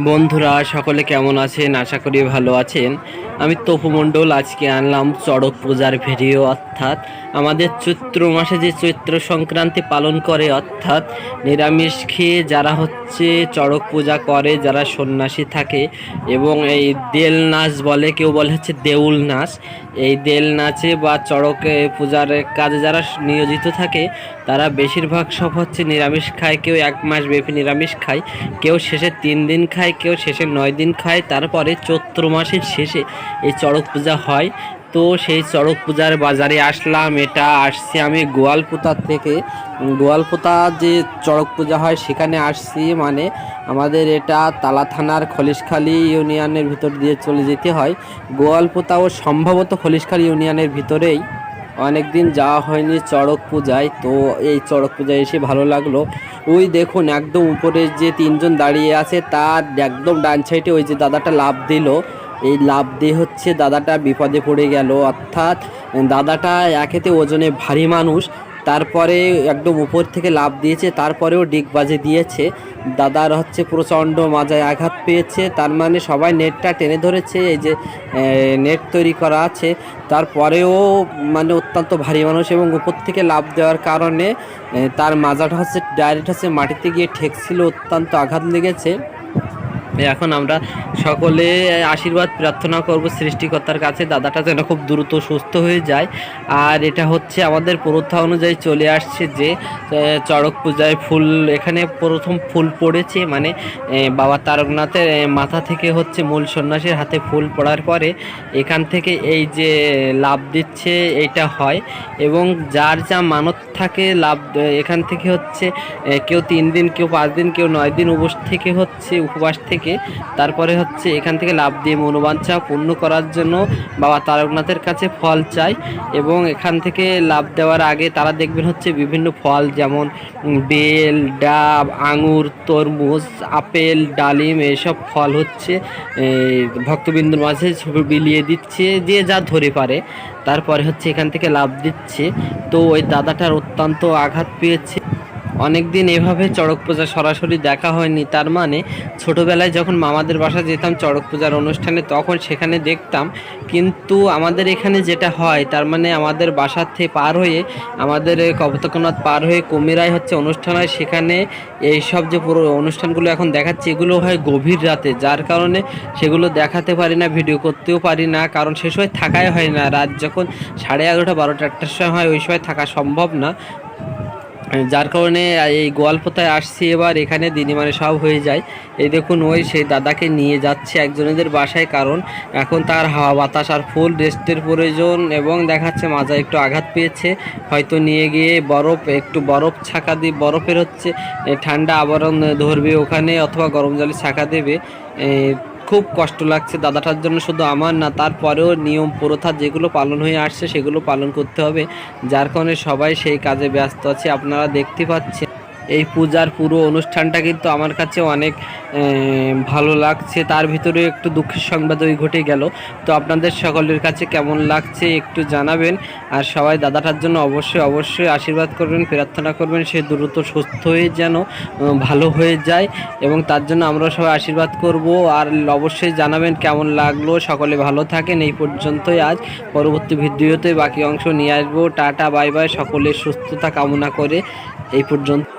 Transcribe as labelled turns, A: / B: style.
A: বন্ধুরা সকলে কেমন আছেন? আশা করি ভালো আছেন। আমি তপু মণ্ডল, আজকে আনলাম চড়ক পূজার ভিডিও, অর্থাৎ আমাদের চৈত্র মাসে যে চৈত্র সংক্রান্তি পালন করে, অর্থাৎ নিরামিষ খেয়ে যারা হচ্ছে চড়ক পূজা করে, যারা সন্ন্যাসী থাকে এবং এই দেল নাচ বলে, কেউ বলে হচ্ছে দেউল নাচ, এই দেল নাচে বা চড়ক পূজার কাজে যারা নিয়োজিত থাকে, তারা বেশিরভাগ সব হচ্ছে নিরামিষ খায়, কেউ এক মাস ব্যাপী নিরামিষ খায়, কেউ শেষে তিন দিন খায়, কেউ শেষে নয় দিন খায়, তারপরে চৈত্র মাসের শেষে এই চড়ক পূজা হয়। তো সেই চড়ক পূজার বাজারে আসলাম, এটা আসছি আমি গোয়ালপোতা থেকে। গোয়ালপোতা যে চড়ক পূজা হয়, সেখানে আসছি মানে আমাদের এটা তালা থানার খলিশখালী ইউনিয়নের ভিতর দিয়ে চলে যেতে হয়। গোয়ালপোতা ও সম্ভবত খলিশখালী ইউনিয়নের ভিতরেই। অনেক দিন যাওয়া হয়নি চড়ক পূজায়, তো এই চড়ক পূজায় এসে ভালো লাগল। ওই দেখুন একদম উপরে যে তিনজন দাঁড়িয়ে আছে, তার একদম ডান সাইডে ওই যে দাদাটা লাভ দিল। এই লাভ দিয়ে হচ্ছে দাদাটা বিপদে পড়ে গেল। অর্থাৎ দাদাটা একেতে ওজনে ভারী মানুষ, তারপরে একদম উপর থেকে লাভ দিয়েছে, তারপরেও ডিগবাজে দিয়েছে। দাদার হচ্ছে প্রচণ্ড মাজায় আঘাত পেয়েছে, তার মানে সবাই নেটটা টেনে ধরেছে, এই যে নেট তৈরি করা আছে। তারপরেও মানে অত্যন্ত ভারী মানুষ এবং উপর থেকে লাভ দেওয়ার কারণে তার মাজাটা হচ্ছে, ডাইরেক্ট হচ্ছে মাটিতে গিয়ে ঠেকছিল, অত্যন্ত আঘাত লেগেছে। এখন আমরা সকলে আশীর্বাদ, প্রার্থনা করব সৃষ্টিকর্তার কাছে। দাদাটা যেন খুব দ্রুত সুস্থ হয়ে যায়। আর এটা হচ্ছে আমাদের প্রথা অনুযায়ী চলে আসছে যে চড়ক পূজায় ফুল, এখানে প্রথম ফুল পড়েছে। মানে বাবা তারকনাথের মাথা থেকে হচ্ছে মূল সন্ন্যাসীর হাতে ফুল পড়ার পরে এখান থেকে এই যে লাভ দিচ্ছে, এটা হয়। এবং যার যা মানত থাকে লাভ এখান থেকে হচ্ছে কেউ তিন দিন, কেউ পাঁচ দিন, কেউ নয় দিন উপোস থেকে হচ্ছে, উপবাস থেকে তারপরে হচ্ছে এখান থেকে লাভ দিয়ে মনোবাঞ্ছা পূর্ণ করার জন্য বাবা তারকনাথের কাছে ফল চাই এবং এখান থেকে লাভ দেওয়ার আগে তারা দেখবেন হচ্ছে বিভিন্ন ফল যেমন বেল, ডাব, আঙুর, তরমুজ, আপেল, ডালিম এইসব ফল হচ্ছে ভক্তবিন্দুর মাঝে বিলিয়ে দিচ্ছে, যে যা ধরে পারে। তারপরে হচ্ছে এখান থেকে লাভ দিচ্ছে। তো ওই দাদাটার অত্যন্ত আঘাত পেয়েছে। অনেক দিন এভাবে চড়ক পূজা সরাসরি দেখা হয়নি, তার মানে ছোটোবেলায় যখন মামাদের বাসা যেতাম চড়ক পূজার অনুষ্ঠানে, তখন সেখানে দেখতাম। কিন্তু আমাদের এখানে যেটা হয়, তার মানে আমাদের বাসার থেকে পার হয়ে, আমাদের এই কপতকনাথ পার হয়ে কুমিরায় হচ্ছে অনুষ্ঠান হয়। সেখানে এই সব যে পুরো অনুষ্ঠানগুলো এখন দেখাচ্ছে, এগুলো হয় গভীর রাতে। যার কারণে সেগুলো দেখাতে পারি না, ভিডিও করতেও পারি না। কারণ সে সময় থাকাই হয় না। রাত যখন সাড়ে এগারোটা, বারোটা একটার সময় হয়, ওই সময় থাকা সম্ভব না। যার কারণে এই গোয়ালপোতায় আসছি এবার, এখানে দিদিমানে সব হয়ে যায়। এই দেখুন ওই সেই দাদাকে নিয়ে যাচ্ছে একজনেদের বাসায়, কারণ এখন তার হাওয়া বাতাস আর ফুল রেস্টের প্রয়োজন এবং দেখাচ্ছে মাজা একটু আঘাত পেয়েছে। হয়তো নিয়ে গিয়ে বরফ, একটু বরফ ছাকা দিয়ে, বরফের হচ্ছে ঠান্ডা আবরণ ধরবে ওখানে অথবা গরম জলে ছাকা দেবে। খুব কষ্ট লাগছে। দাদাটার জন্য শুধু আমার না, তারপরেও নিয়ম প্রথা যেগুলো পালন হয়ে আসছে সেগুলো পালন করতে হবে। যার কারণে সবাই সেই কাজে ব্যস্ত আছে। আপনারা দেখতে পাচ্ছেন। এই পূজার পুরো অনুষ্ঠানটা কিন্তু আমার কাছে অনেক ভালো লাগছে। তার ভিতরে একটু দুঃখের সংবাদ ওই ঘটে গেল। তো আপনাদের সকলের কাছে কেমন লাগছে একটু জানাবেন। আর সবাই দাদাটার জন্য অবশ্যই অবশ্যই আশীর্বাদ করবেন, প্রার্থনা করবেন সে দ্রুত সুস্থ হয়ে যেন ভালো হয়ে যায়। এবং তার জন্য আমরা সবাই আশীর্বাদ করব। আর অবশ্যই জানাবেন কেমন লাগল। সকলে ভালো থাকেন। এই পর্যন্তই আজ। পরবর্তী ভিডিওতে বাকি অংশ নিয়ে আসব। Tata, bye bye. সকলের সুস্থতা কামনা করে এই পর্যন্ত